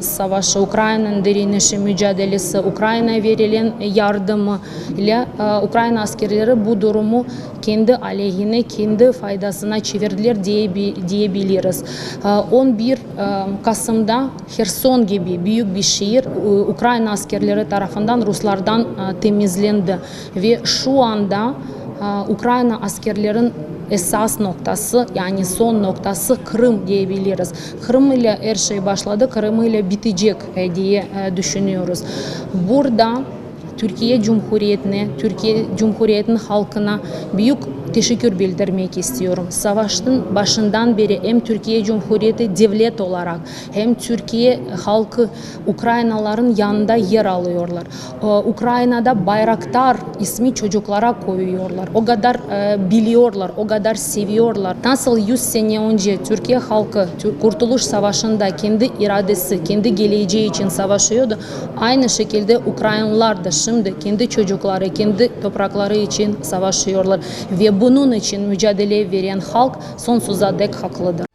savaşı, Ukrayna'nın direnişi, mücadelesi, Ukrayna'ya verilen yardımı ile Ukrayna askerleri bu durumu kendi aleyhine, kendi faydasına çevirdiler diye, diyebiliriz. E, 11 e, Kasım'da Kherson gibi büyük bir şehir. Ukrayna askerleri tarafından Ruslardan temizlendi ve şu anda Ukrayna askerlerin esas noktası yani son noktası Kırım diyebiliriz. Kırım ile her şey başladı, Kırım ile bitecek e, diye e, düşünüyoruz. Burada Türkiye Cumhuriyeti'ne, Türkiye Cumhuriyeti'nin halkına büyük teşekkür bildirmek istiyorum. Savaşın başından beri hem Türkiye Cumhuriyeti devlet olarak hem Türkiye halkı Ukraynaların yanında yer alıyorlar. Ee, Ukrayna'da bayraktar ismi çocuklara koyuyorlar. O kadar e, biliyorlar, o kadar seviyorlar. Nasıl 100 sene önce Türkiye halkı Kurtuluş Savaşı'nda kendi iradesi, kendi geleceği için savaşıyordu. Aynı şekilde Ukraynalılar da şimdi kendi çocukları, kendi toprakları için savaşıyorlar. Ve bunun için mücadele veren halk sonsuza dek haklıdır.